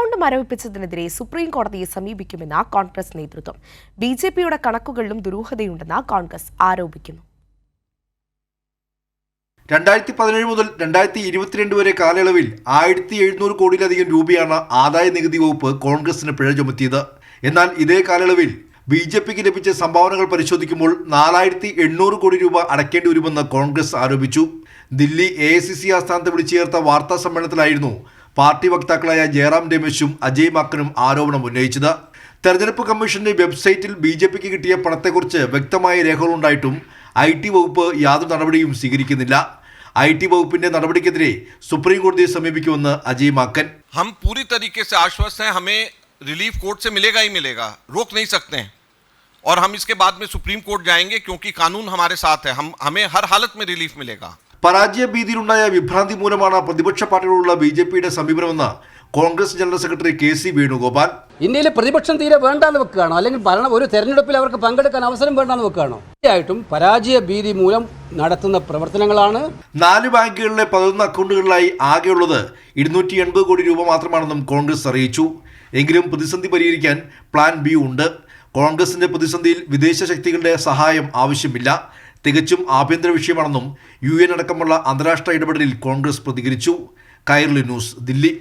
Account മരവിപ്പിച്ചതിനെതിരെ supreme കോടതിയെ സമീപിക്കുമെന്ന കോൺഗ്രസ് നേതൃത്വം. B J പിയുടെ കണക്കുകളിലും ദുരൂഹതയുണ്ടെന്ന് കോൺഗ്രസ് ആരോപിക്കുന്നു. രണ്ടായിരത്തി പതിനേഴ് മുതൽ രണ്ടായിരത്തി ഇരുപത്തിരണ്ട് വരെ കാലയളവിൽ ആയിരത്തി എഴുന്നൂറ് കോടിയിലധികം രൂപയാണ് ആദായ നികുതി വകുപ്പ് കോൺഗ്രസിന് പിഴ ചുമത്തിയത്. എന്നാൽ ഇതേ കാലയളവിൽ ബി ജെ പിക്ക് ലഭിച്ച സംഭാവനകൾ പരിശോധിക്കുമ്പോൾ നാലായിരത്തി എണ്ണൂറ് കോടി രൂപ അടയ്ക്കേണ്ടി വരുമെന്ന് കോൺഗ്രസ് ആരോപിച്ചു. Delhi A I C C ആസ്ഥാനത്ത് വിളിച്ചു ചേർത്ത വാർത്താ സമ്മേളനത്തിലായിരുന്നു പാർട്ടി വക്താക്കളായ ജയറാം രമേശും അജയ് മാക്കനും ആരോപണം ഉന്നയിച്ചത് തെരഞ്ഞെടുപ്പ് കമ്മീഷന്റെ വെബ്സൈറ്റിൽ ബി ജെ പിക്ക് കിട്ടിയ പണത്തെക്കുറിച്ച് വ്യക്തമായ രേഖകളുണ്ടായിട്ടും ഐ ടി വകുപ്പ് യാതൊരു നടപടിയും സ്വീകരിക്കുന്നില്ല ഐ ടി വകുപ്പിന്റെ നടപടിക്കെതിരെ സുപ്രീം കോടതിയെ സമീപിക്കുമെന്ന് അജയ് മാക്കൻ हम पूरी तरीके से आश्वस्त हैं हमें रिलीफ कोर्ट से मिलेगा ही मिलेगा रोक नहीं सकते हैं और हम इसके बाद में सुप्रीम कोर्ट जाएंगे क्योंकि कानून हमारे साथ है हम हमें हर हालत में रिलीफ मिलेगा പരാജയ ഭീതിയിലുണ്ടായ വിഭ്രാന്തി മൂലമാണ് പ്രതിപക്ഷ പാർട്ടികളുള്ള ബി ജെ പിയുടെ സമീപനമെന്ന് Congress general secretary K C Venugopal. ഇന്ത്യയിലെ പ്രതിപക്ഷം തീരെ വേണ്ടാന്ന് വെക്കുകയാണോ? അല്ലെങ്കിൽ ഭരണ ഒരു തെരഞ്ഞെടുപ്പിൽ അവർക്ക് പങ്കെടുക്കാൻ അവസരം വേണ്ടാന്ന് വെക്കുകയാണോ? തീർച്ചയായിട്ടും പരാജയ ഭീതി മൂലം നടത്തുന്ന പ്രവർത്തനങ്ങളാണ്. നാല് ബാങ്കുകളിലെ പതിനൊന്ന് അക്കൗണ്ടുകളിലായി ആകെയുള്ളത് ഇരുന്നൂറ്റി എൺപത് കോടി രൂപ മാത്രമാണെന്നും കോൺഗ്രസ് അറിയിച്ചു. എങ്കിലും പ്രതിസന്ധി പരിഹരിക്കാൻ പ്ലാൻ ബി ഉണ്ട്. കോൺഗ്രസിന്റെ പ്രതിസന്ധിയിൽ വിദേശ ശക്തികളുടെ സഹായം ആവശ്യമില്ല. തികച്ചും ആഭ്യന്തര വിഷയമാണെന്നും യു അടക്കമുള്ള അന്താരാഷ്ട്ര ഇടപെടലിൽ കോൺഗ്രസ് പ്രതികരിച്ചു. കൈർലി ന്യൂസ് ദില്ലി.